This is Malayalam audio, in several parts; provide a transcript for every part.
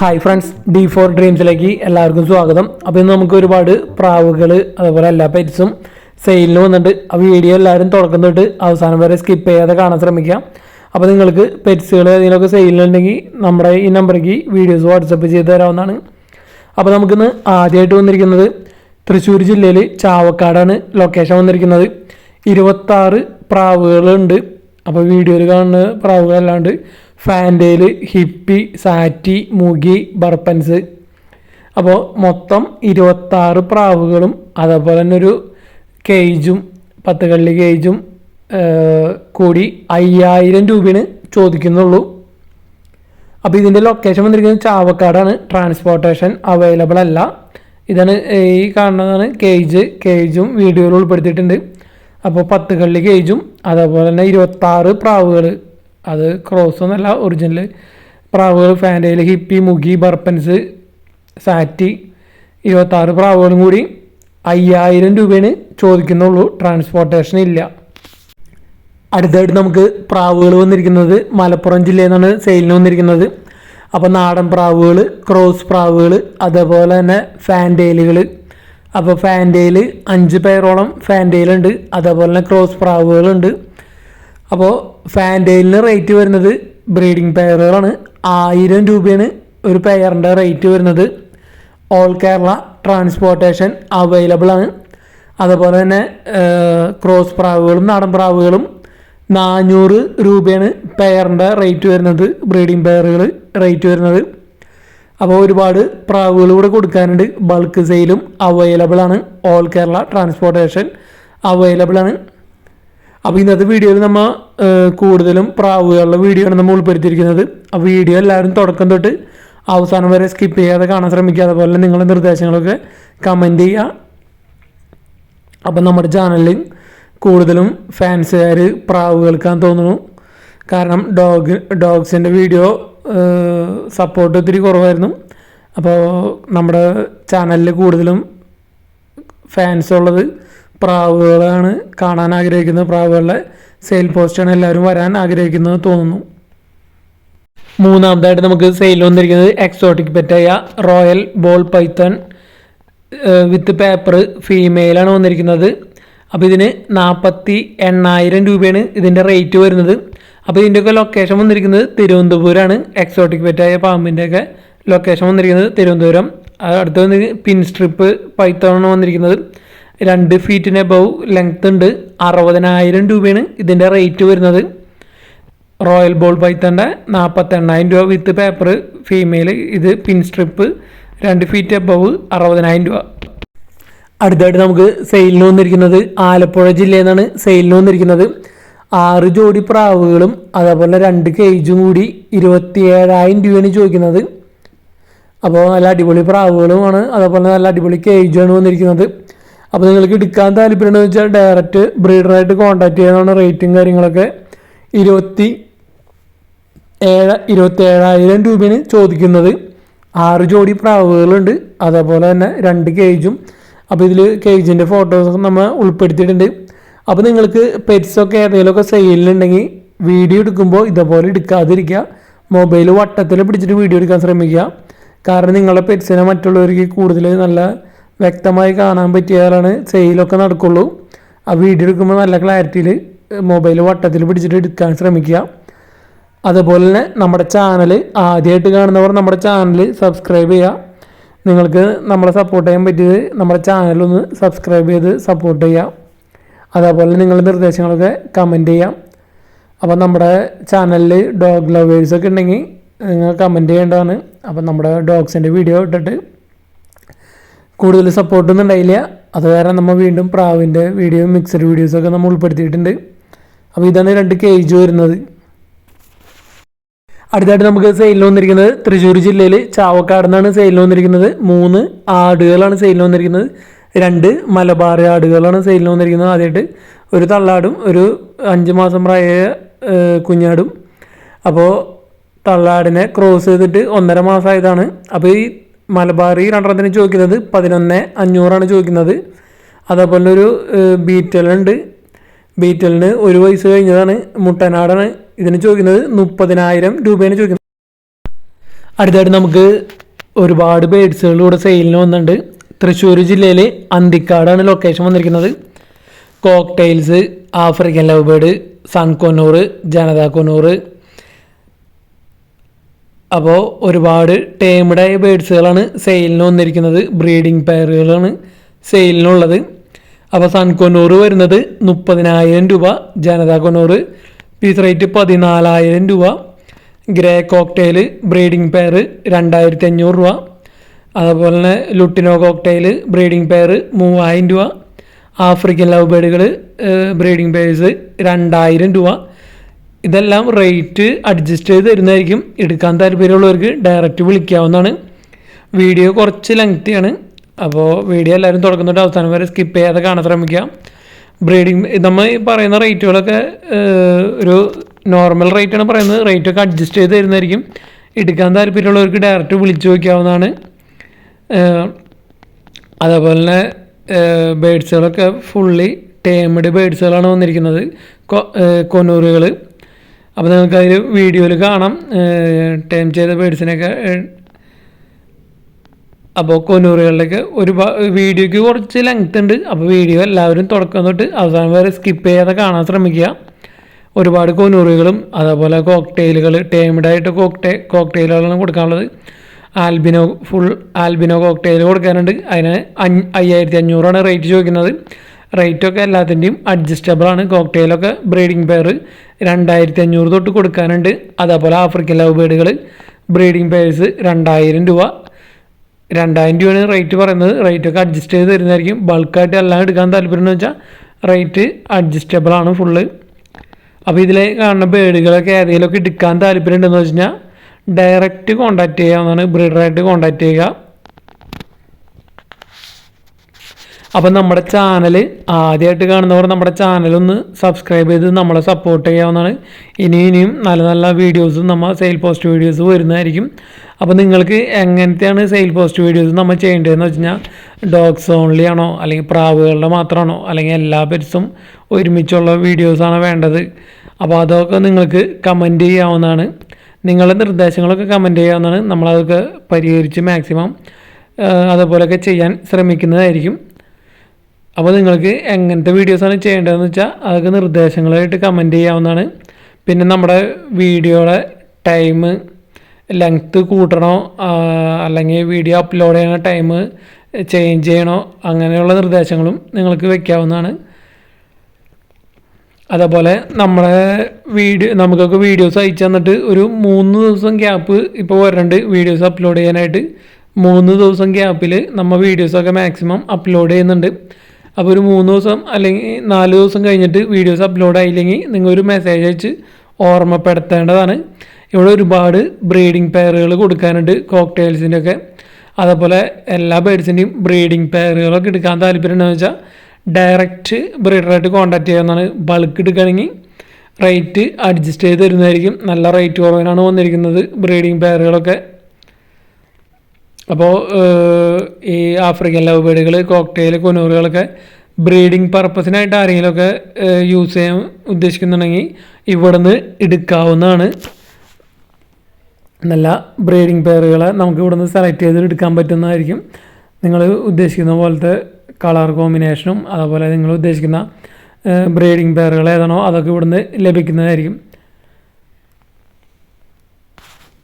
ഹായ് ഫ്രണ്ട്സ് ഡി ഫോർ ഡ്രീംസിലേക്ക് എല്ലാവർക്കും സ്വാഗതം. അപ്പോൾ ഇന്ന് നമുക്ക് ഒരുപാട് പ്രാവുകൾ അതുപോലെ എല്ലാ പെറ്റ്സും സെയിലിന് വന്നിട്ട് ആ വീഡിയോ എല്ലാവരും തുടക്കം തൊട്ട് അവസാനം വരെ സ്കിപ്പ് ചെയ്യാതെ കാണാൻ ശ്രമിക്കാം. അപ്പോൾ നിങ്ങൾക്ക് പെറ്റ്സുകൾ ഏതെങ്കിലുമൊക്കെ സെയിലുണ്ടെങ്കിൽ നമ്മുടെ ഈ നമ്പറേക്ക് വീഡിയോസ് വാട്സപ്പ് ചെയ്ത് തരാവുന്നതാണ്. അപ്പോൾ നമുക്കിന്ന് ആദ്യമായിട്ട് വന്നിരിക്കുന്നത് തൃശ്ശൂർ ജില്ലയിൽ ചാവക്കാടാണ് ലൊക്കേഷൻ വന്നിരിക്കുന്നത്. ഇരുപത്താറ് പ്രാവുകളുണ്ട്. അപ്പോൾ വീഡിയോയിൽ കാണുന്ന പ്രാവുകളല്ലാണ്ട് ഫാന്റേൽ ഹിപ്പി സാറ്റി മുഗി ബർപ്പൻസ്. അപ്പോൾ മൊത്തം ഇരുപത്താറ് പ്രാവുകളും അതേപോലെ തന്നെ ഒരു കേജും പത്ത് കള്ളി കേജും കൂടി അയ്യായിരം രൂപയാണ് ചോദിക്കുന്നുള്ളൂ. അപ്പോൾ ഇതിന്റെ ലൊക്കേഷൻ വന്നിരിക്കുന്നത് ചാവക്കാടാണ്. ട്രാൻസ്പോർട്ടേഷൻ അവൈലബിൾ അല്ല. ഇതാണ് ഈ കാണുന്നതാണ് കേജ്. കേജും വീഡിയോയിൽ ഉൾപ്പെടുത്തിയിട്ടുണ്ട്. അപ്പോൾ പത്ത് കള്ളി കേജും അതേപോലെ തന്നെ ഇരുപത്താറ് പ്രാവുകൾ അത് ക്രോസ് എന്നല്ല ഒറിജിനൽ പ്രാവുകൾ ഫാന്റയിൽ ഹിപ്പി മുഗി ബർപ്പൻസ് സാറ്റി ഇരുപത്താറ് പ്രാവുകളും കൂടി അയ്യായിരം രൂപയാണ് ചോദിക്കുന്നുള്ളൂ. ട്രാൻസ്പോർട്ടേഷൻ ഇല്ല. അടുത്തായിട്ട് നമുക്ക് പ്രാവുകൾ വന്നിരിക്കുന്നത് മലപ്പുറം ജില്ലയിൽ നിന്നാണ് സെയിലിന് വന്നിരിക്കുന്നത്. അപ്പോൾ നാടൻ പ്രാവുകൾ ക്രോസ് പ്രാവുകൾ അതേപോലെ തന്നെ ഫാന്റെയിലുകൾ അപ്പോൾ ഫാന്റെയിൽ അഞ്ച് പേരോളം ഫാന്റെയിലുണ്ട് അതേപോലെ തന്നെ ക്രോസ് പ്രാവുകളുണ്ട് അപ്പോൾ ഫാന്റെയിലിന് റേറ്റ് വരുന്നത് ബ്രീഡിംഗ് പെയറുകളാണ് ആയിരം രൂപയാണ് ഒരു പെയറിന്റെ റേറ്റ് വരുന്നത്. ഓൾ കേരള ട്രാൻസ്പോർട്ടേഷൻ അവൈലബിൾ ആണ്. അതുപോലെ തന്നെ ക്രോസ് പ്രാവുകളും നാടൻ പ്രാവുകളും നാനൂറ് രൂപയാണ് പെയറിന്റെ റേറ്റ് വരുന്നത്. ബ്രീഡിംഗ് പെയറുകൾ റേറ്റ് വരുന്നത്. അപ്പോൾ ഒരുപാട് പ്രാവുകൾ ഇവിടെ കൊടുക്കാനുണ്ട്. ബൾക്ക് സെയിലും അവൈലബിൾ ആണ്. ഓൾ കേരള ട്രാൻസ്പോർട്ടേഷൻ അവൈലബിൾ ആണ്. അപ്പോൾ ഇന്നത്തെ വീഡിയോയിൽ നമ്മൾ കൂടുതലും പ്രാവുകളുടെ വീഡിയോ ആണ് നമ്മൾ ഉൾപ്പെടുത്തിയിരിക്കുന്നത്. ആ വീഡിയോ എല്ലാവരും തുടക്കം തൊട്ട് അവസാനം വരെ സ്കിപ്പ് ചെയ്യാതെ കാണാൻ ശ്രമിക്കുക. അതുപോലെ നിങ്ങളുടെ നിർദ്ദേശങ്ങളൊക്കെ കമന്റ് ചെയ്യുക. അപ്പം നമ്മുടെ ചാനലിൽ കൂടുതലും ഫാൻസുകാർ പ്രാവുകൾക്കാന്ന് തോന്നുന്നു. കാരണം ഡോഗ് ഡോഗ്സിന്റെ വീഡിയോ സപ്പോർട്ട് ഒത്തിരി കുറവായിരുന്നു. അപ്പോൾ നമ്മുടെ ചാനലിൽ കൂടുതലും ഫാൻസ് ഉള്ളത് പ്രാവുകളാണ് കാണാൻ ആഗ്രഹിക്കുന്നത് പ്രാവുകളുടെ സെയിൽ പോസ്റ്റാണ് എല്ലാവരും വരാൻ ആഗ്രഹിക്കുന്നത് തോന്നുന്നു. മൂന്നാമതായിട്ട് നമുക്ക് സെയിൽ വന്നിരിക്കുന്നത് exotic പെറ്റായ royal ball python with paper ഫീമെയിലാണ് വന്നിരിക്കുന്നത്. അപ്പോൾ ഇതിന് നാൽപ്പത്തി എണ്ണായിരം രൂപയാണ് ഇതിന്റെ റേറ്റ് വരുന്നത്. അപ്പോൾ ഇതിന്റെയൊക്കെ ലൊക്കേഷൻ വന്നിരിക്കുന്നത് തിരുവനന്തപുരമാണ്. എക്സോട്ടിക് പെറ്റായ പാമ്പിന്റെയൊക്കെ ലൊക്കേഷൻ വന്നിരിക്കുന്നത് തിരുവനന്തപുരം. അടുത്ത് വന്ന് പിൻ സ്ട്രിപ്പ് വന്നിരിക്കുന്നത്. രണ്ട് ഫീറ്റിന് എബവ് ലെങ്ത് ഉണ്ട്. അറുപതിനായിരം രൂപയാണ് ഇതിന്റെ റേറ്റ് വരുന്നത്. റോയൽ ബോൾ പൈത്തന്റെ നാൽപ്പത്തെണ്ണായിരം രൂപ വിത്ത് പേപ്പർ ഫീമെയിൽ ഇത് പിൻ സ്ട്രിപ്പ് രണ്ട് ഫീറ്റ് എബവ് അറുപതിനായിരം രൂപ. അടുത്തായിട്ട് നമുക്ക് സെയിലിന് വന്നിരിക്കുന്നത് ആലപ്പുഴ ജില്ലയിൽ നിന്നാണ് സെയിലിന് വന്നിരിക്കുന്നത്. ആറ് ജോഡി പ്രാവുകളും അതേപോലെ രണ്ട് കേജും കൂടി ഇരുപത്തി ഏഴായിരം രൂപയാണ് ചോദിക്കുന്നത്. അപ്പോൾ നല്ല അടിപൊളി പ്രാവുകളുമാണ്. അതേപോലെ നല്ല അടിപൊളി കേജുമാണ് വന്നിരിക്കുന്നത്. അപ്പോൾ നിങ്ങൾക്ക് എടുക്കാൻ താല്പര്യമുണ്ടെന്ന് വെച്ചാൽ ഡയറക്റ്റ് ബ്രീഡറായിട്ട് കോൺടാക്ട് ചെയ്യാനാണ് റേറ്റും കാര്യങ്ങളൊക്കെ. ഇരുപത്തി ഏഴ് ഇരുപത്തേഴായിരം രൂപയാണ് ചോദിക്കുന്നത്. ആറ് ജോഡി പ്രാവുകളുണ്ട്. അതേപോലെ തന്നെ രണ്ട് കേജും അപ്പോൾ ഇതിൽ കേജിന്റെ ഫോട്ടോസൊക്കെ നമ്മൾ ഉൾപ്പെടുത്തിയിട്ടുണ്ട്. അപ്പോൾ നിങ്ങൾക്ക് പെറ്റ്സൊക്കെ ഏതെങ്കിലുമൊക്കെ സെയിലുണ്ടെങ്കിൽ വീഡിയോ എടുക്കുമ്പോൾ ഇതേപോലെ എടുക്കാതിരിക്കുക. മൊബൈൽ വട്ടത്തിൽ പിടിച്ചിട്ട് വീഡിയോ എടുക്കാൻ ശ്രമിക്കുക. കാരണം നിങ്ങളുടെ പെറ്റ്സിനെ മറ്റുള്ളവർക്ക് കൂടുതൽ നല്ല വ്യക്തമായി കാണാൻ പറ്റിയാലാണ് സെയിലൊക്കെ നടക്കുള്ളൂ. ആ വീഡിയോ എടുക്കുമ്പോൾ നല്ല ക്ലാരിറ്റിയിൽ മൊബൈൽ വട്ടത്തിൽ പിടിച്ചിട്ട് എടുക്കാൻ ശ്രമിക്കുക. അതുപോലെ തന്നെ നമ്മുടെ ചാനൽ ആദ്യമായിട്ട് കാണുന്നവർ നമ്മുടെ ചാനൽ സബ്സ്ക്രൈബ് ചെയ്യുക. നിങ്ങൾക്ക് നമ്മളെ സപ്പോർട്ട് ചെയ്യാൻ പറ്റിയത് നമ്മുടെ ചാനലൊന്ന് സബ്സ്ക്രൈബ് ചെയ്ത് സപ്പോർട്ട് ചെയ്യുക. അതേപോലെ നിങ്ങളുടെ നിർദ്ദേശങ്ങളൊക്കെ കമന്റ് ചെയ്യാം അപ്പോൾ നമ്മുടെ ചാനലിൽ ഡോഗ് ലവേഴ്സൊക്കെ ഉണ്ടെങ്കിൽ നിങ്ങൾ കമന്റ് ചെയ്യേണ്ടതാണ്. അപ്പോൾ നമ്മുടെ ഡോഗ്സിന്റെ വീഡിയോ ഇട്ടിട്ട് കൂടുതൽ സപ്പോർട്ടൊന്നും ഉണ്ടായില്ല. അത് കാരണം നമ്മൾ വീണ്ടും പ്രാവിന്റെ വീഡിയോ മിക്സഡ് വീഡിയോസൊക്കെ നമ്മൾ ഉൾപ്പെടുത്തിയിട്ടുണ്ട്. അപ്പോൾ ഇതാണ് രണ്ട് കേജ് വരുന്നത്. അടുത്തായിട്ട് നമുക്ക് സെയിലിൽ വന്നിരിക്കുന്നത് തൃശ്ശൂർ ജില്ലയിൽ ചാവക്കാട് നിന്നാണ് സെയിലിൽ വന്നിരിക്കുന്നത്. മൂന്ന് ആടുകളാണ് സെയിലിൽ വന്നിരിക്കുന്നത്. രണ്ട് മലബാർ ആടുകളാണ് സെയിലിൽ വന്നിരിക്കുന്നത്. ആദ്യമായിട്ട് ഒരു തള്ളാടും ഒരു അഞ്ച് മാസം പ്രായ കുഞ്ഞാടും. അപ്പോൾ തള്ളാടിനെ ക്രോസ് ചെയ്തിട്ട് ഒന്നര മാസമായതാണ് അപ്പോൾ ഈ മലബാർ ഈ രണ്ടെണ്ണത്തിന് ചോദിക്കുന്നത് പതിനൊന്ന് അഞ്ഞൂറാണ് ചോദിക്കുന്നത്. അതേപോലെ ഒരു ബീറ്റലുണ്ട് ബീറ്റലിന് ഒരു വയസ്സ് കഴിഞ്ഞതാണ്. മുട്ടനാടാണ്. ഇതിന് ചോദിക്കുന്നത് മുപ്പതിനായിരം രൂപയാണ് ചോദിക്കുന്നത്. അടുത്തായിട്ട് നമുക്ക് ഒരുപാട് ബേഡ്സുകൾ ഇവിടെ സെയിലിന് വന്നിട്ടുണ്ട്. തൃശ്ശൂർ ജില്ലയിലെ അന്തിക്കാടാണ് ലൊക്കേഷൻ വന്നിരിക്കുന്നത്. Cocktails African love bird sun conure jenday conure അപ്പോൾ ഒരുപാട് ടേമഡായ ബേഡ്സുകളാണ് സെയിലിന് വന്നിരിക്കുന്നത്. ബ്രീഡിംഗ് പെയറുകളാണ് സെയിലിനുള്ളത് അപ്പോൾ സൺകൊന്നൂർ വരുന്നത് മുപ്പതിനായിരം രൂപ ജനതാ കൊന്നൂർ പീസ് റേറ്റ് പതിനാലായിരം രൂപ ഗ്രേ കോക്ടെയിൽ ബ്രീഡിംഗ് പെയർ രണ്ടായിരത്തി അഞ്ഞൂറ് രൂപ അതുപോലെ തന്നെ ലുട്ടിനോ കോക്ടെയിൽ ബ്രീഡിംഗ് പെയർ മൂവായിരം രൂപ ആഫ്രിക്കൻ ലവ് ബേഡുകൾ ബ്രീഡിംഗ് പെയർസ് രണ്ടായിരം രൂപ ഇതെല്ലാം റേറ്റ് അഡ്ജസ്റ്റ് ചെയ്ത് തരുന്നതായിരിക്കും. എടുക്കാൻ താല്പര്യമുള്ളവർക്ക് ഡയറക്റ്റ് വിളിക്കാവുന്നതാണ്. വീഡിയോ കുറച്ച് ലെങ്ത്തിയാണ് അപ്പോൾ വീഡിയോ എല്ലാവരും തുടക്കുന്നുണ്ട് അവസാനം വരെ സ്കിപ്പ് ചെയ്യാതെ കാണാൻ ശ്രമിക്കാം ബ്രീഡിങ് നമ്മൾ ഈ പറയുന്ന റേറ്റുകളൊക്കെ ഒരു നോർമൽ റേറ്റാണ് പറയുന്നത്. റേറ്റൊക്കെ അഡ്ജസ്റ്റ് ചെയ്ത് തരുന്നതായിരിക്കും. എടുക്കാൻ താല്പര്യമുള്ളവർക്ക് ഡയറക്റ്റ് വിളിച്ചു നോക്കാവുന്നതാണ്. അതേപോലെ തന്നെ ബേഡ്സുകളൊക്കെ ഫുള്ളി ടേമഡ് ബേഡ്സുകളാണ് വന്നിരിക്കുന്നത്. കൊന്നൂറുകൾ അപ്പോൾ നിങ്ങൾക്ക് അതിൽ വീഡിയോയിൽ കാണാം. ടേം ചെയ്ത ബേഡ്സിനൊക്കെ അപ്പോൾ കൊന്നൂറുകളിലേക്ക് ഒരു വീഡിയോയ്ക്ക് കുറച്ച് ലെങ്ത് ഉണ്ട്. അപ്പോൾ വീഡിയോ എല്ലാവരും തുടക്കം തൊട്ട് അവസാനം വരെ സ്കിപ്പ് ചെയ്യാതെ കാണാൻ ശ്രമിക്കുക. ഒരുപാട് കൊന്നൂറുകളും അതേപോലെ കോക്ടെയിലുകൾ ടൈംഡായിട്ട് കോക്ടെ കോക്ടെയിലുകളാണ് കൊടുക്കാനുള്ളത്. ആൽബിനോ ഫുൾ ആൽബിനോ കോക്ടെയിൽ കൊടുക്കാനുണ്ട്. അതിന് അയ്യായിരത്തി അഞ്ഞൂറാണ് റേറ്റ് ചോദിക്കുന്നത്. റേറ്റൊക്കെ എല്ലാത്തിന്റെയും അഡ്ജസ്റ്റബിളാണ് കോക്ടെയിലൊക്കെ ബ്രീഡിംഗ് പെയർ രണ്ടായിരത്തി അഞ്ഞൂറ് തൊട്ട് കൊടുക്കാനുണ്ട്. അതേപോലെ ആഫ്രിക്കൻ ലവ് ബേഡുകൾ ബ്രീഡിംഗ് പേഴ്സ് രണ്ടായിരം രൂപ. രണ്ടായിരം രൂപയാണ് റേറ്റ് പറയുന്നത്. റേറ്റ് ഒക്കെ അഡ്ജസ്റ്റ് ചെയ്ത് തരുന്നതായിരിക്കും. ബൾക്കായിട്ട് എല്ലാം എടുക്കാൻ താല്പര്യം എന്ന് വെച്ചാൽ റേറ്റ് അഡ്ജസ്റ്റബിൾ ആണ് ഫുള്ള് അപ്പോൾ ഇതിൽ കാണുന്ന ബേഡുകളൊക്കെ ഏതെങ്കിലുമൊക്കെ എടുക്കാൻ താല്പര്യം ഉണ്ടെന്ന് വെച്ച് കഴിഞ്ഞാൽ ഡയറക്റ്റ് കോൺടാക്ട് ചെയ്യാവുന്നതാണ്. ബ്രീഡറായിട്ട് കോൺടാക്ട് ചെയ്യുക. അപ്പം നമ്മുടെ ചാനൽ ആദ്യമായിട്ട് കാണുന്നവർ നമ്മുടെ ചാനൽ ഒന്ന് സബ്സ്ക്രൈബ് ചെയ്ത് നമ്മളെ സപ്പോർട്ട് ചെയ്യാവുന്നതാണ്. ഇനി ഇനിയും നല്ല നല്ല വീഡിയോസും നമ്മൾ സെയിൽ പോസ്റ്റ് വീഡിയോസ് വരുന്നതായിരിക്കും. അപ്പോൾ നിങ്ങൾക്ക് എങ്ങനത്തെയാണ് സെയിൽ പോസ്റ്റ് വീഡിയോസ് നമ്മൾ ചെയ്യേണ്ടതെന്ന് വെച്ച് കഴിഞ്ഞാൽ ഡോഗ്സ് ഓൺലി ആണോ അല്ലെങ്കിൽ പ്രാവുകളുടെ മാത്രമാണോ അല്ലെങ്കിൽ എല്ലാ പെറ്റ്സും ഒരുമിച്ചുള്ള വീഡിയോസാണ് വേണ്ടത്? അപ്പോൾ അതൊക്കെ നിങ്ങൾക്ക് കമന്റ് ചെയ്യാവുന്നതാണ്. നിങ്ങളുടെ നിർദ്ദേശങ്ങളൊക്കെ കമന്റ് ചെയ്യാവുന്നതാണ്. നമ്മളതൊക്കെ പരിഹരിച്ച് മാക്സിമം അതുപോലെയൊക്കെ ചെയ്യാൻ ശ്രമിക്കുന്നതായിരിക്കും. അപ്പോൾ നിങ്ങൾക്ക് എങ്ങനത്തെ വീഡിയോസാണ് ചെയ്യേണ്ടതെന്ന് വെച്ചാൽ അതൊക്കെ നിർദ്ദേശങ്ങളായിട്ട് കമന്റ് ചെയ്യാവുന്നതാണ്. പിന്നെ നമ്മുടെ വീഡിയോയുടെ ടൈം ലെങ്ത്ത് കൂട്ടണോ അല്ലെങ്കിൽ വീഡിയോ അപ്ലോഡ് ചെയ്യണ ടൈം ചേഞ്ച് ചെയ്യണോ അങ്ങനെയുള്ള നിർദ്ദേശങ്ങളും നിങ്ങൾക്ക് വയ്ക്കാവുന്നതാണ് അതേപോലെ നമ്മളെ വീഡിയോ നമുക്കൊക്കെ വീഡിയോസ് അയച്ചു തന്നിട്ട് ഒരു മൂന്ന് ദിവസം ഗ്യാപ്പ് ഇപ്പോൾ വരുന്നുണ്ട് വീഡിയോസ് അപ്ലോഡ് ചെയ്യാനായിട്ട്. മൂന്ന് ദിവസം ഗ്യാപ്പിൽ നമ്മൾ വീഡിയോസൊക്കെ മാക്സിമം അപ്ലോഡ് ചെയ്യുന്നുണ്ട്. അപ്പോൾ ഒരു മൂന്ന് ദിവസം അല്ലെങ്കിൽ നാല് ദിവസം കഴിഞ്ഞിട്ട് വീഡിയോസ് അപ്ലോഡ് ആയില്ലെങ്കിൽ നിങ്ങൾ ഒരു മെസ്സേജ് അയച്ച് ഓർമ്മപ്പെടുത്തേണ്ടതാണ്. ഇവിടെ ഒരുപാട് ബ്രീഡിംഗ് പെയറുകൾ കൊടുക്കാനുണ്ട് കോക്ടെയിൽസിന്റെ ഒക്കെ. അതേപോലെ എല്ലാ ബേഡ്സിന്റെയും ബ്രീഡിംഗ് പെയറുകളൊക്കെ എടുക്കാൻ താല്പര്യമുണ്ടെന്ന് വെച്ചാൽ ഡയറക്റ്റ് ബ്രീഡറായിട്ട് കോൺടാക്ട് ചെയ്യാവുന്നതാണ്. ബൾക്ക് എടുക്കുകയാണെങ്കിൽ റേറ്റ് അഡ്ജസ്റ്റ് ചെയ്ത് തരുന്നതായിരിക്കും. നല്ല റേറ്റ് കുറവിനാണ് വന്നിരിക്കുന്നത് ബ്രീഡിംഗ് പെയറുകളൊക്കെ അപ്പോൾ ഈ ആഫ്രിക്കൻ ലവ് ബേഡുകൾ കോക്ടെയിൽ കൊനൂറുകളൊക്കെ ബ്രീഡിങ് പർപ്പസിനായിട്ട് ആരെങ്കിലുമൊക്കെ യൂസ് ചെയ്യാൻ ഉദ്ദേശിക്കുന്നുണ്ടെങ്കിൽ ഇവിടുന്ന് എടുക്കാവുന്നതാണ്. നല്ല ബ്രീഡിങ് പെയറുകളെ നമുക്ക് ഇവിടുന്ന് സെലക്ട് ചെയ്ത് എടുക്കാൻ പറ്റുന്നതായിരിക്കും. നിങ്ങൾ ഉദ്ദേശിക്കുന്ന പോലത്തെ കളർ കോമ്പിനേഷനും അതുപോലെ നിങ്ങൾ ഉദ്ദേശിക്കുന്ന ബ്രീഡിങ് പെയറുകൾ ഏതാണോ അതൊക്കെ ഇവിടുന്ന് ലഭിക്കുന്നതായിരിക്കും.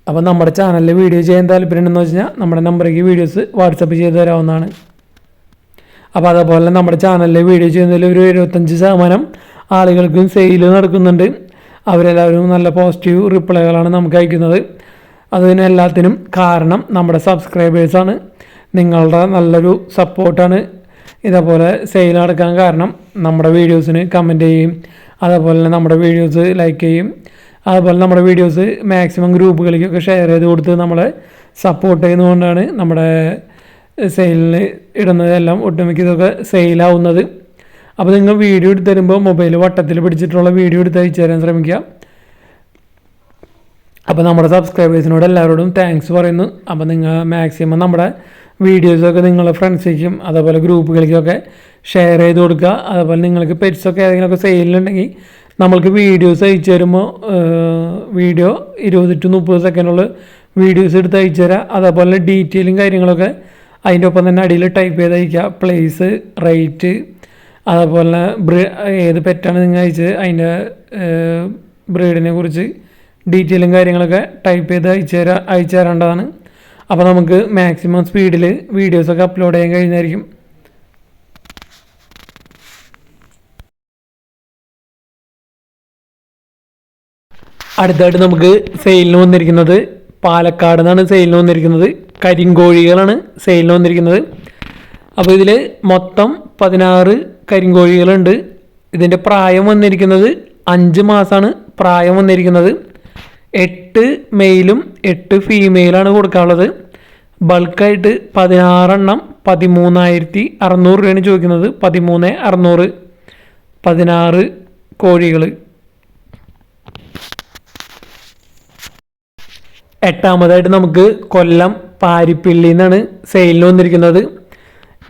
അപ്പോൾ നമ്മുടെ ചാനലിൽ വീഡിയോ ചെയ്യാൻ താല്പര്യമുണ്ടെന്ന് വെച്ച് കഴിഞ്ഞാൽ നമ്മുടെ നമ്പറേക്ക് വീഡിയോസ് വാട്സപ്പ് ചെയ്ത് തരാവുന്നതാണ്. അപ്പോൾ അതേപോലെ നമ്മുടെ ചാനലിൽ വീഡിയോ ചെയ്യുന്നതിൽ ഒരു എഴുപത്തഞ്ച് ശതമാനം ആളുകൾക്കും സെയിൽ നടക്കുന്നുണ്ട്. അവരെല്ലാവരും നല്ല പോസിറ്റീവ് റിപ്ലൈകളാണ് നമുക്ക് അയക്കുന്നത്. അതിന് എല്ലാത്തിനും കാരണം നമ്മുടെ സബ്സ്ക്രൈബേഴ്സാണ് നിങ്ങളുടെ നല്ലൊരു സപ്പോർട്ടാണ് ഇതേപോലെ സെയിൽ നടക്കാൻ കാരണം നമ്മുടെ വീഡിയോസിന് കമന്റ് ചെയ്യും. അതേപോലെ തന്നെ നമ്മുടെ വീഡിയോസ് ലൈക്ക് ചെയ്യും. അതുപോലെ നമ്മുടെ വീഡിയോസ് മാക്സിമം ഗ്രൂപ്പുകളിലേക്കൊക്കെ ഷെയർ ചെയ്ത് കൊടുത്ത് നമ്മളെ സപ്പോർട്ട് ചെയ്യുന്നതുകൊണ്ടാണ് നമ്മുടെ സെയിലിൽ ഇടുന്നതെല്ലാം ഒട്ടുമിക്ക ഇതൊക്കെ സെയിലാവുന്നത് അപ്പോൾ നിങ്ങൾ വീഡിയോ എടുത്ത് തരുമ്പോൾ മൊബൈൽ വട്ടത്തിൽ പിടിച്ചിട്ടുള്ള വീഡിയോ എടുത്ത് അയച്ചു തരാൻ ശ്രമിക്കുക. അപ്പോൾ നമ്മുടെ സബ്സ്ക്രൈബേഴ്സിനോട് എല്ലാവരോടും താങ്ക്സ് പറയുന്നു. അപ്പോൾ നിങ്ങൾ മാക്സിമം നമ്മുടെ വീഡിയോസൊക്കെ നിങ്ങളെ ഫ്രണ്ട്സിലേക്കും അതേപോലെ ഗ്രൂപ്പുകളിലേക്കൊക്കെ ഷെയർ ചെയ്ത് കൊടുക്കുക. അതേപോലെ നിങ്ങൾക്ക് പെറ്റ്സൊക്കെ ഏതെങ്കിലുമൊക്കെ സെയിലുണ്ടെങ്കിൽ നമ്മൾക്ക് വീഡിയോസ് അയച്ചു തരുമ്പോൾ വീഡിയോ ഇരുപത് ടു മുപ്പത് സെക്കൻഡുള്ള വീഡിയോസ് എടുത്ത് അയച്ചു തരാം. അതേപോലെ ഡീറ്റെയിലും കാര്യങ്ങളൊക്കെ അതിന്റെ ഒപ്പം തന്നെ അടിയിൽ ടൈപ്പ് ചെയ്ത് അയക്കുക പ്ലേസ് റേറ്റ് അതേപോലെ ബ്രീ ഏത് പെറ്റാണ് നിങ്ങൾ അയച്ചത് അതിന്റെ ബ്രീഡിനെ കുറിച്ച് ഡീറ്റെയിലും കാര്യങ്ങളൊക്കെ ടൈപ്പ് ചെയ്ത് അയച്ചു തരാം അയച്ചു തരേണ്ടതാണ്. അപ്പോൾ നമുക്ക് മാക്സിമം സ്പീഡിൽ വീഡിയോസൊക്കെ അപ്ലോഡ് ചെയ്യാൻ കഴിയുന്നതായിരിക്കും അടുത്തായിട്ട് നമുക്ക് സെയിലിന് വന്നിരിക്കുന്നത് പാലക്കാട് നിന്നാണ് സെയിലിന് വന്നിരിക്കുന്നത്. കരിങ്കോഴികളാണ് സെയിലിന് വന്നിരിക്കുന്നത്. അപ്പോൾ ഇതിൽ മൊത്തം പതിനാറ് കരിങ്കോഴികളുണ്ട്. ഇതിന്റെ പ്രായം വന്നിരിക്കുന്നത് അഞ്ച് മാസമാണ് പ്രായം വന്നിരിക്കുന്നത്. എട്ട് മെയിലും എട്ട് ഫീമെയിലാണ് കൊടുക്കാനുള്ളത്. ബൾക്കായിട്ട് പതിനാറെണ്ണം പതിമൂന്നായിരത്തി അറുന്നൂറ് രൂപയാണ് ചോദിക്കുന്നത്. പതിമൂന്ന് അറുന്നൂറ്. പതിനാറ് കോഴികൾ എട്ടാമതായിട്ട് നമുക്ക് കൊല്ലം പാരിപ്പിള്ളി നിന്നാണ് സെയിലിന് വന്നിരിക്കുന്നത്.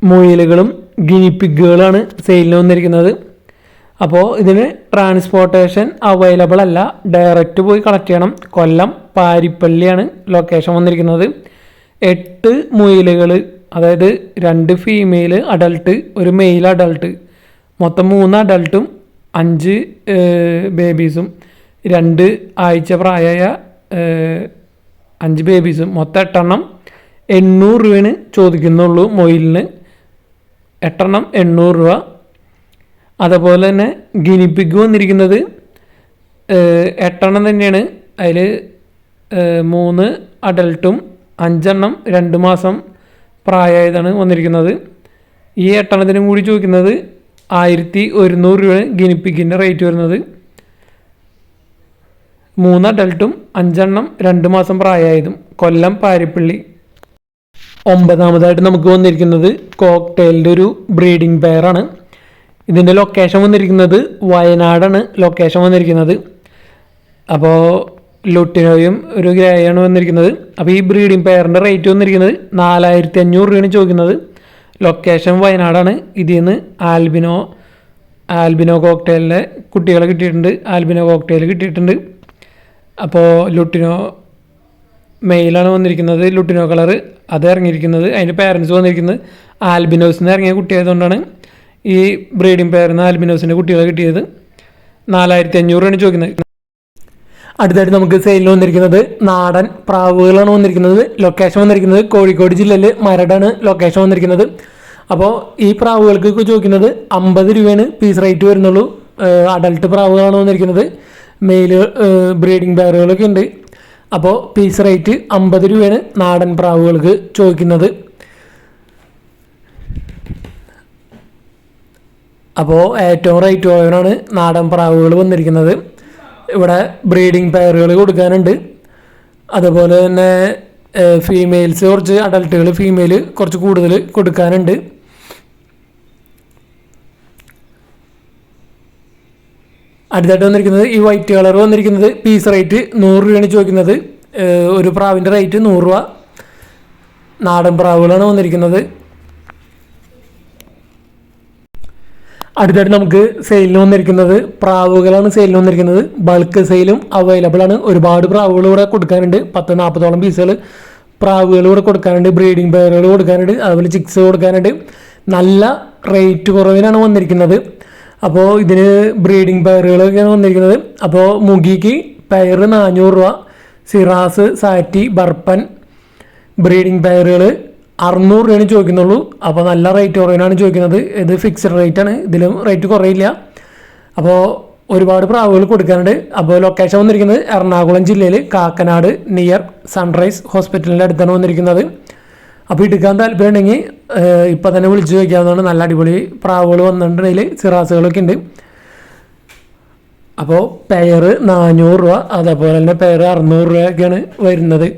മുയലുകളും ഗിനിപ്പിഗുകളാണ് സെയിലിന് വന്നിരിക്കുന്നത്. അപ്പോൾ ഇതിന് ട്രാൻസ്പോർട്ടേഷൻ അവൈലബിൾ അല്ല. ഡയറക്റ്റ് പോയി കളക്ട് ചെയ്യണം. കൊല്ലം പാരിപ്പള്ളിയാണ് ലൊക്കേഷൻ വന്നിരിക്കുന്നത്. എട്ട് മുയലുകൾ അതായത് രണ്ട് ഫീമെയിൽ അഡൾട്ട് ഒരു മെയിൽ അഡൾട്ട് മൊത്തം മൂന്ന് അഡൾട്ടും അഞ്ച് ബേബീസും രണ്ട് ആഴ്ച പ്രായമായ അഞ്ച് ബേബീസ് മൊത്തം എട്ടെണ്ണം എണ്ണൂറ് രൂപയാണ് ചോദിക്കുന്നുള്ളൂ മൊയിലിന്. എട്ടെണ്ണം എണ്ണൂറ് രൂപ. അതുപോലെ തന്നെ ഗിനിപ്പിക്ക് വന്നിരിക്കുന്നത് എട്ടെണ്ണം തന്നെയാണ്. അതിൽ മൂന്ന് അഡൽട്ടും അഞ്ചെണ്ണം രണ്ട് മാസം പ്രായമായതാണ് വന്നിരിക്കുന്നത്. ഈ എട്ടെണ്ണത്തിനും കൂടി ചോദിക്കുന്നത് ആയിരത്തി ഒരുന്നൂറ് രൂപയാണ് ഗിനിപ്പിക്കിന്റെ റേറ്റ് വരുന്നത്. മൂന്ന് അഡൽട്ടും അഞ്ചെണ്ണം രണ്ട് മാസം പ്രായമായതും കൊല്ലം പാരിപ്പള്ളി. ഒമ്പതാമതായിട്ട് നമുക്ക് വന്നിരിക്കുന്നത് കോക്ടെയിലിന്റെ ഒരു ബ്രീഡിംഗ് പെയറാണ് ഇതിന്റെ ലൊക്കേഷൻ വന്നിരിക്കുന്നത് വയനാടാണ് ലൊക്കേഷൻ വന്നിരിക്കുന്നത്. അപ്പോൾ ലുട്ടിനോയും ഒരു ഗ്രേയാണ് വന്നിരിക്കുന്നത്. അപ്പോൾ ഈ ബ്രീഡിംഗ് പെയറിന്റെ റേറ്റ് വന്നിരിക്കുന്നത് നാലായിരത്തി അഞ്ഞൂറ് രൂപയാണ് ചോദിക്കുന്നത്. ലൊക്കേഷൻ വയനാടാണ്. ഇതിൽ നിന്ന് ആൽബിനോ ആൽബിനോ കോക്ടെയിലിന്റെ കുട്ടികളെ കിട്ടിയിട്ടുണ്ട്. ആൽബിനോ കോക്ടെയിൽ കിട്ടിയിട്ടുണ്ട്. അപ്പോൾ ലുട്ടിനോ മെയിലാണ് വന്നിരിക്കുന്നത്. ലുട്ടിനോ കളർ അത് ഇറങ്ങിയിരിക്കുന്നത്. അതിന്റെ പേരൻസ് വന്നിരിക്കുന്നത്. ആൽബിനോസിൽ നിന്ന് ഇറങ്ങിയ കുട്ടിയായതുകൊണ്ടാണ് ഈ ബ്രീഡിംഗ് പേരുന്ന ആൽബിനോസിന്റെ കുട്ടികളെ കിട്ടിയത്. നാലായിരത്തി അഞ്ഞൂറാണ് ചോദിക്കുന്നത്. അടുത്തായിട്ട് നമുക്ക് സെയിലിൽ വന്നിരിക്കുന്നത് നാടൻ പ്രാവുകളാണ് വന്നിരിക്കുന്നത്. ലൊക്കേഷൻ വന്നിരിക്കുന്നത് കോഴിക്കോട് ജില്ലയിൽ മരടാണ് ലൊക്കേഷൻ വന്നിരിക്കുന്നത്. അപ്പോൾ ഈ പ്രാവുകൾക്ക് ചോദിക്കുന്നത് അമ്പത് രൂപയാണ് പീസ് റേറ്റ് വരുന്നുള്ളൂ. അഡൽട്ട് പ്രാവുകളാണ് വന്നിരിക്കുന്നത്. മെയിൽ ബ്രീഡിംഗ് പെയറുകളൊക്കെ ഉണ്ട്. അപ്പോൾ പീസ് റേറ്റ് അമ്പത് രൂപയാണ് നാടൻ പ്രാവുകൾക്ക് ചോദിക്കുന്നത്. അപ്പോൾ ഏറ്റവും റേറ്റ് കുറവിനാണ് നാടൻ പ്രാവുകൾ വന്നിരിക്കുന്നത്. ഇവിടെ ബ്രീഡിംഗ് പെയറുകൾ കൊടുക്കാനുണ്ട്. അതുപോലെ തന്നെ ഫീമെയിൽസ് കുറച്ച് അഡൽട്ടുകൾ ഫീമെയിൽ കുറച്ച് കൂടുതൽ കൊടുക്കാനുണ്ട്. അടുത്തായിട്ട് വന്നിരിക്കുന്നത് ഈ വൈറ്റ് കളർ വന്നിരിക്കുന്നത് പീസ് റേറ്റ് നൂറ് രൂപയാണ് ചോദിക്കുന്നത്. ഒരു പ്രാവിന്റെ റേറ്റ് നൂറ് രൂപ. നാടൻ പ്രാവുകളാണ് വന്നിരിക്കുന്നത്. അടുത്തായിട്ട് നമുക്ക് സെയിലിന് വന്നിരിക്കുന്നത് പ്രാവുകളാണ് സെയിലിന് വന്നിരിക്കുന്നത്. ബൾക്ക് സെയിലും അവൈലബിൾ ആണ്. ഒരുപാട് പ്രാവുകൾ ഇവിടെ കൊടുക്കാനുണ്ട്. പത്ത് നാൽപ്പതോളം പീസുകൾ പ്രാവുകൾ ഇവിടെ കൊടുക്കാനുണ്ട്. ബ്രീഡിംഗ് പെയറുകൾ കൊടുക്കാനുണ്ട്. അതുപോലെ ചിക്സ് കൊടുക്കാനുണ്ട്. നല്ല റേറ്റ് കുറവിനാണ് വന്നിരിക്കുന്നത്. അപ്പോൾ ഇതിന് ബ്രീഡിംഗ് പെയറുകളൊക്കെയാണ് വന്നിരിക്കുന്നത്. അപ്പോൾ മുഗിക്ക് പെയർ നാനൂറ് രൂപ സിറാസ് സാറ്റി ബർപ്പൻ ബ്രീഡിംഗ് പെയറുകൾ അറുന്നൂറ് രൂപയാണ് ചോദിക്കുന്നുള്ളൂ. അപ്പോൾ നല്ല റേറ്റ് കുറവിനാണ് ചോദിക്കുന്നത്. ഇത് ഫിക്സഡ് റേറ്റ് ആണ്. ഇതിലും റേറ്റ് കുറയില്ല. അപ്പോൾ ഒരുപാട് പ്രാവുകൾ കൊടുക്കാനുണ്ട്. അപ്പോൾ ലൊക്കേഷൻ വന്നിരിക്കുന്നത് എറണാകുളം ജില്ലയിൽ കാക്കനാട് നിയർ സൺറൈസ് ഹോസ്പിറ്റലിന്റെ അടുത്താണ് വന്നിരിക്കുന്നത്. അപ്പോൾ എടുക്കാൻ താല്പര്യമുണ്ടെങ്കിൽ ഇപ്പം തന്നെ വിളിച്ച് ചോദിക്കാവുന്നതാണ്. നല്ല അടിപൊളി പ്രാവുകൾ വന്നിട്ടുണ്ടെങ്കിൽ സിറാസുകളൊക്കെ ഉണ്ട്. അപ്പോൾ പെയർ നാനൂറ് രൂപ അതേപോലെ തന്നെ പെയർ അറുന്നൂറ് രൂപയൊക്കെയാണ് വരുന്നത്.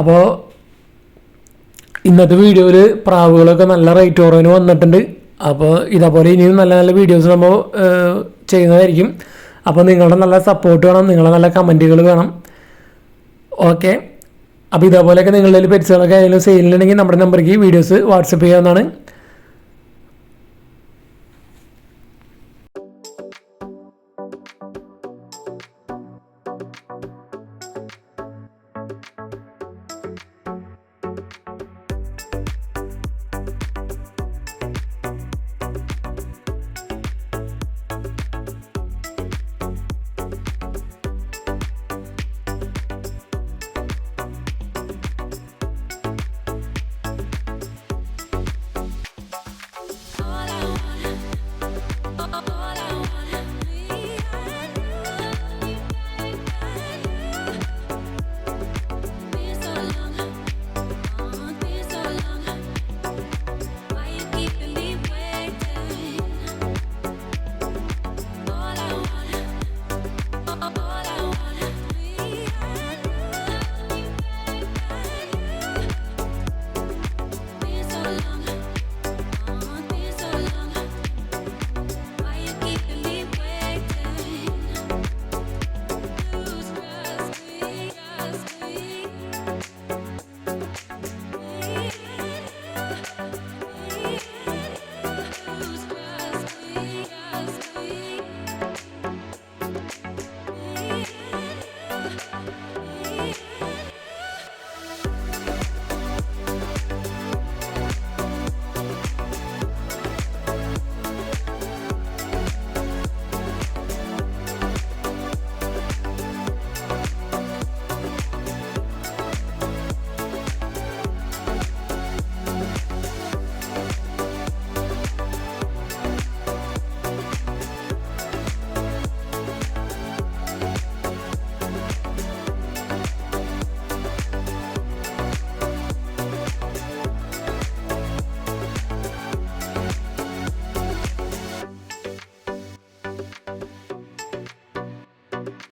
അപ്പോൾ ഇന്നത്തെ വീഡിയോയിൽ പ്രാവുകളൊക്കെ നല്ല റേറ്റ് കുറവിന് വന്നിട്ടുണ്ട്. അപ്പോൾ ഇതേപോലെ ഇനിയും നല്ല നല്ല വീഡിയോസ് നമ്മൾ ചെയ്യുന്നതായിരിക്കും. അപ്പോൾ നിങ്ങളുടെ നല്ല സപ്പോർട്ട് വേണം നിങ്ങളുടെ നല്ല കമന്റുകൾ വേണം. ഓക്കെ അപ്പോൾ ഇതേപോലെയൊക്കെ നിങ്ങളുടെ പെറ്റ്സുകളൊക്കെ ആയാലും സെയിലിനുണ്ടെങ്കിൽ നമ്മുടെ നമ്പറിലേക്ക് വീഡിയോസ് വാട്സപ്പ് ചെയ്യാവുന്നതാണ്.